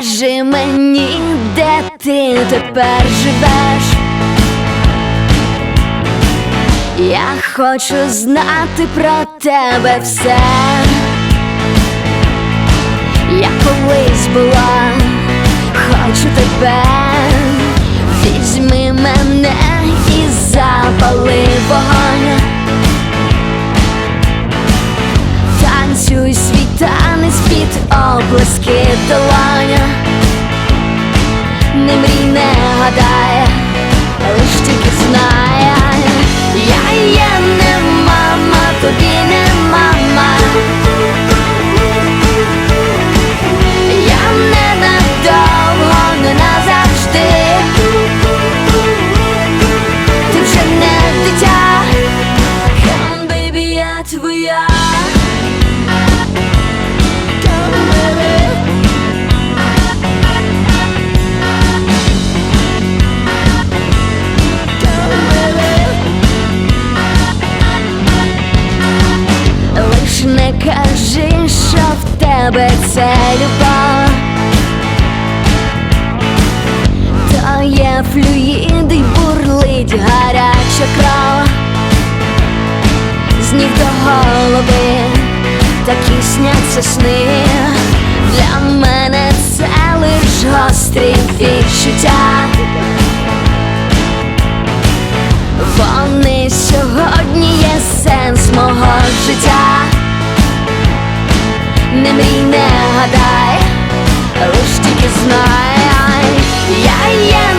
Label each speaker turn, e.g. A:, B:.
A: Скажи мені, де ти тепер живеш? Я хочу знати про тебе все. Я колись була, хочу тебе, візьми мене і запали вогонь. Танцюй свій танець під облиски долоня Не мрій, не гадай, лиш тільки знай кажи, що в тебе це любов. То є флюїд і бурлить гаряча кров. З ніг до голови такі сняться сни. Для мене це лиш гострі відчуття. Вони сьогодні є сенс мого життя. Не мрій, не гадай, лиш тільки знай, я є